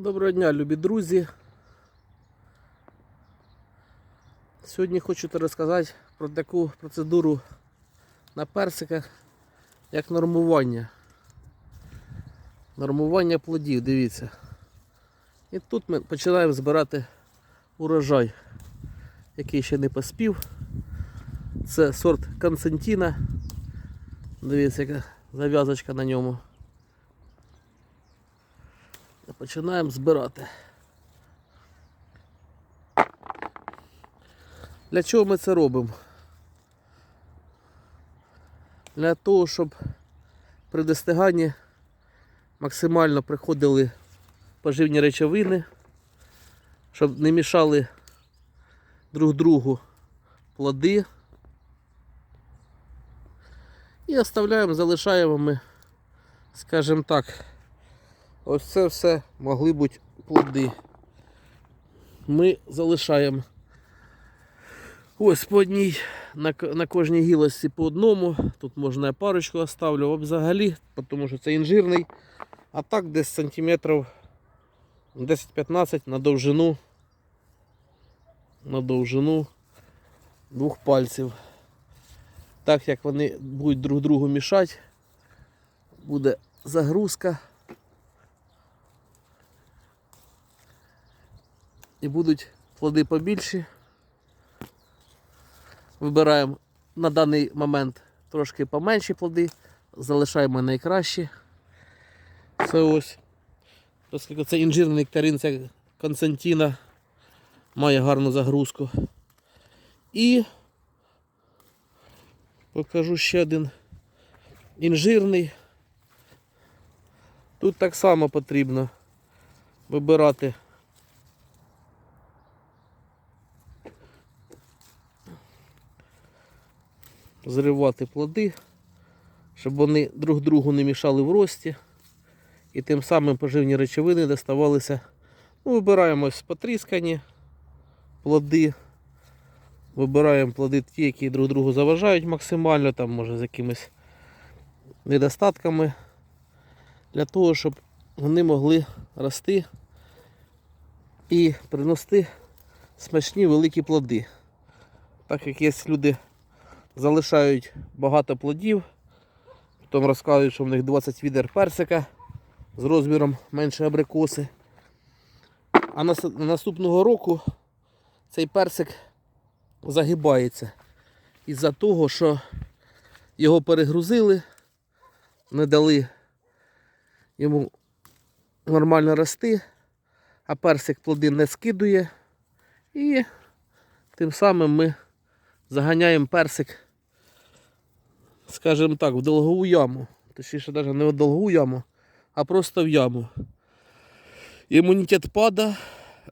Доброго дня, любі друзі. Сьогодні хочу розказати про таку процедуру на персиках, як нормування. Нормування плодів, дивіться. І тут ми починаємо збирати урожай, який ще не поспів. Це сорт Константина. Дивіться, яка зав'язочка на ньому. Починаємо збирати. Для чого ми це робимо? Для того, щоб при достиганні максимально приходили поживні речовини, щоб не мішали друг другу плоди. І оставляємо, залишаємо ми, скажімо так, Ось це все могли бути плоди. Ми залишаємо ось по одній, на, на кожній гілочці по одному. Тут можна я парочку оставлю взагалі, тому що це інжирний. А так десь сантиметрів 10-15 на довжину. На довжину двох пальців. Так як вони будуть друг другу мішати, буде загрузка. І будуть плоди побільші. Вибираємо на даний момент трошки поменші плоди, залишаємо найкращі. Це ось. Оскільки це інжирний нектарин, це Константина, має гарну загрузку. І покажу ще один інжирний. Тут так само потрібно вибирати зривати плоди, щоб вони друг другу не мішали в рості. І тим самим поживні речовини доставалися. Ну, Вибираємо ось потріскані плоди. Вибираємо плоди ті, які друг другу заважають максимально, там може з якимись недостатками, для того, щоб вони могли рости і приносити смачні великі плоди. Так як є люди залишають багато плодів. Потім розказують, що в них 20 відер персика з розміром менше абрикоси. А наступного року цей персик загибається із-за того, що його перегрузили, не дали йому нормально рости, а персик плоди не скидує. І тим самим ми заганяємо персик, скажімо так, в долгову яму. Точніше, навіть не в долгову яму, а просто в яму. Імунітет пада,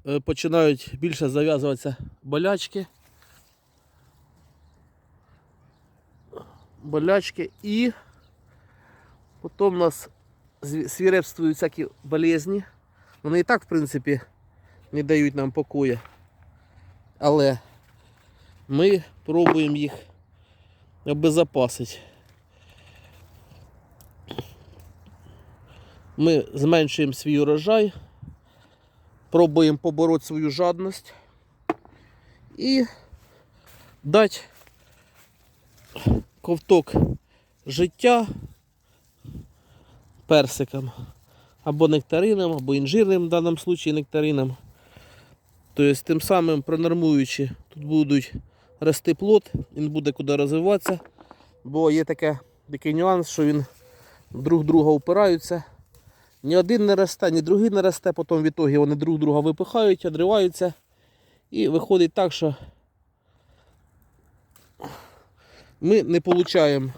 е, починають більше зав'язуватися болячки. Болячки і потім у нас свірепствують всякі болезні. Вони і так, в принципі, не дають нам покою. Але ми пробуємо їх обезопасити. Ми зменшуємо свій урожай, пробуємо побороти свою жадність і дати ковток життя персикам або нектаринам, або інжирним в даному випадку нектаринам. Тобто тим самим пронормуючи, тут будуть рости плод, він буде куди розвиватися, бо є таке, такий нюанс, що він друг друга упираються. Ні один не росте, ні другий не росте, потім в ітогі вони друг друга випихають, відриваються. І виходить так, що ми не отримуємо,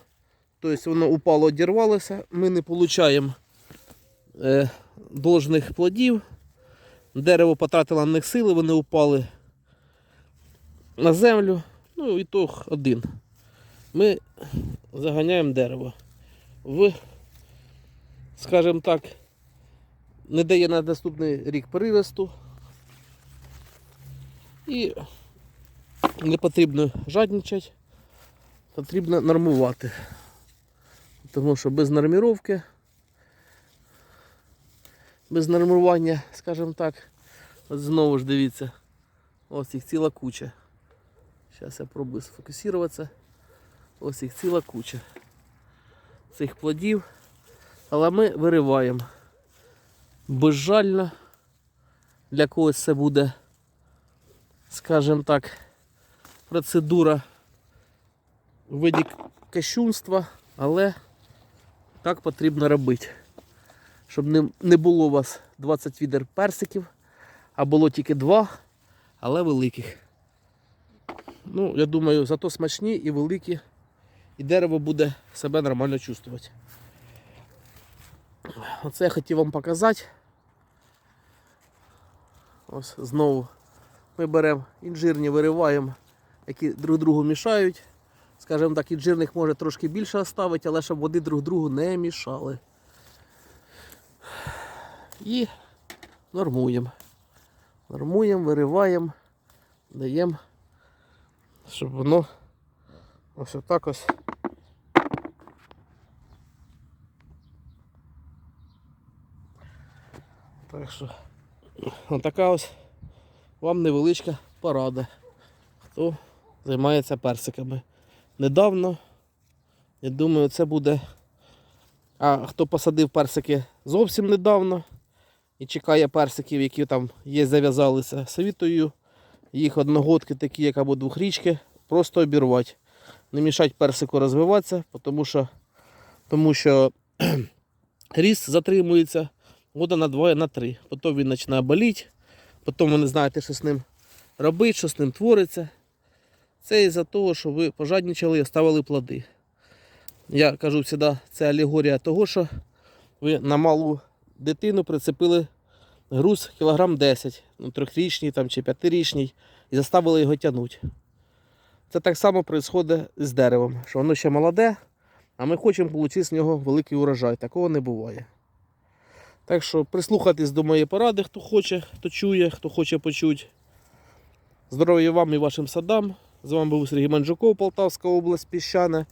тобто воно упало, одірвалося, ми не отримуємо е, должних плодів. Дерево потратило на них сили, вони упали на землю. Ну, ітог один. Ми заганяємо дерево в, скажімо так, не дає на наступний рік переросту. І не потрібно жадничати, потрібно нормувати. Тому що без норміровки без нормування, скажімо так. Знову ж дивіться. Ось їх ціла куча. Зараз я пробую сфокусуватися. Ось їх ціла куча цих плодів. Але ми вириваємо. Безжально. Для когось це буде, скажімо так, процедура в виді кощунства, але так потрібно робити. Щоб не, було у вас 20 відер персиків, а було тільки два, але великих. Ну, я думаю, зато смачні і великі, і дерево буде себе нормально чувствувати. Оце я хотів вам показати. Ось знову ми беремо інжирні, вириваємо, які друг другу мішають. Скажімо так, інжирних може трошки більше оставити, але щоб вони друг другу не мішали. І нормуємо. Нормуємо, вириваємо, даємо, щоб воно ось отак ось. Так що Отака ось вам невеличка порада. Хто займається персиками. Недавно, я думаю, це буде. А хто посадив персики зовсім недавно і чекає персиків, які там є, зав'язалися, совітую їх одногодки, такі, як або двохрічки, просто обірвати. Не мішать персику розвиватися, тому що, тому що ріст затримується года на 2 на 3. Потім він починає боліти, потім ви не знаєте, що з ним робити, що з ним твориться. Це із-за того, що ви пожадничали і оставили плоди. Я кажу завжди, це алегорія того, що ви на малу дитину прицепили груз кілограм 10, ну, трьохрічний там, чи п'ятирічний, і заставили його тягнути. Це так само відбувається з деревом, що воно ще молоде, а ми хочемо отримати з нього великий урожай. Такого не буває. Так що прислухайтесь до моєї поради, хто хоче, хто чує, хто хоче почути. Здоров'я вам і вашим садам. З вами був Сергій Манджуков, Полтавська область, Піщане.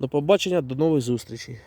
До побачення, до нових зустрічей.